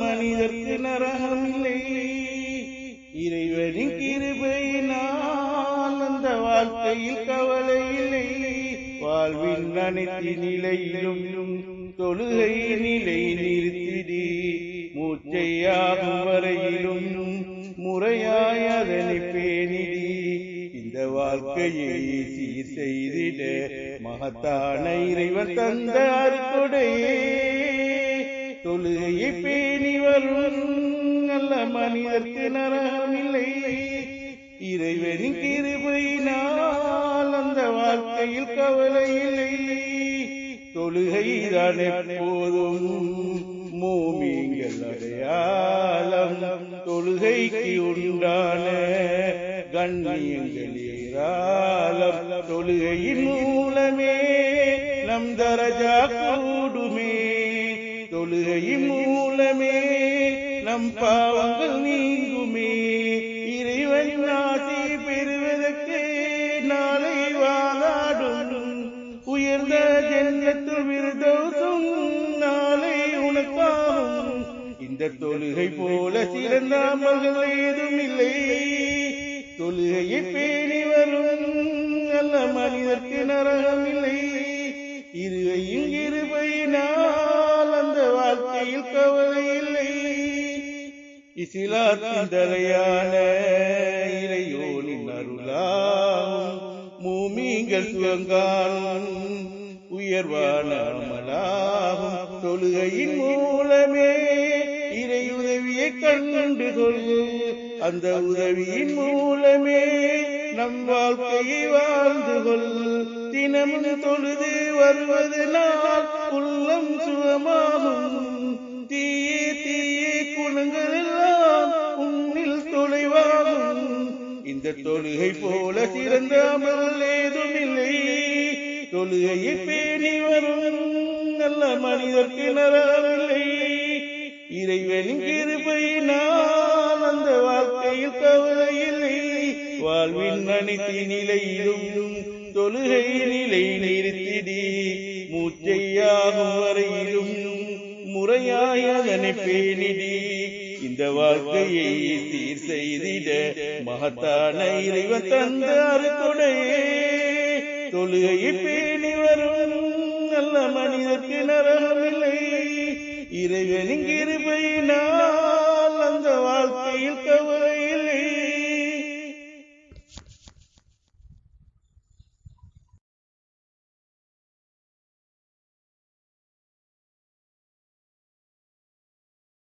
மனிதர்க்கு நரகம் இல்லை இறைவனின் கிருபையினால் அந்த வாழ்க்கையில் கவலை இல்லை. வாழ்வின் அனைத்து நிலையிலும் தொழுகை நிலை நிறுத்திடி. மூச்சையாகும் வரையிலும் முறையாய் அதனை பேணிடி. இந்த வாழ்க்கையை சீர் செய்திட மகத்தான இறைவன் தந்த அருக்கொடையே. தொழுகையை பேணி வரும் நல்ல மனிதர்க்கு நரகமில்லை இறைவனின் கிருபையினால் அந்த வாழ்க்கையில் கவலை இல்லை. தொழுகைதான் எப்போதும் மூமிங்கள் அடையாளம். தொழுகைக்கு உண்டான கண்ணியங்கள் ஏராளம். தொழுகையின் மூலமே நம் தரஜா கூடுமே. தொழுகை மூலமே நம் பாவங்கள் நீங்குமே. இறைவன் ஆசி பெறுவதற்கு நாளை வாழாடும் உயர்ந்த ஜென்னத்து விருதோசும் நாளை உனக்காகும். இந்த தொழுகை போல சிறந்த அமல்கள் ஏதும் இல்லை. தொழுகையை பேணி வரும் நல்ல மனிதர்க்கு நரகம் இல்லை இருவையும் இருகையும் நான் இசிலாத்தின் தலையான இறையோனின் அருளாகும். மூமிங்கள் சுகங்காலும் உயர்வான அமலாகும் தொழுகையின் மூலமே இறை உதவியை கண்டு கொள் அந்த உதவியின் மூலமே நம் வாழ்க்கையை வாழ்ந்து கொள் தினமும் தொழுது வருவதனால் உள்ளம் சுகமாகும். இந்த தொழுகை போல சிறந்த அமல் ஏதும் இல்லை. தொழுகையை பேணி வரும் நல்ல மனிதர்க்கு நரவில்லை இறைவனின் கிருபையினால் அந்த வாழ்க்கையில் கவலை இல்லை. வாழ்வின் அனைத்து நிலையிலும் தொழுகை நிலை நிறுத்திடி. மூச்சையாகும் வரையிலும் முறையாய் அதனை பேணிடி. இந்த வாழ்க்கையை தீர் செய்திட மகத்தான இறைவன் தந்த அருக்கொடையே தொழுகையை பேணி வரும் நல்ல மனிதர்க்கு நரகமில்லை. இறைவனின் கிருபையினால்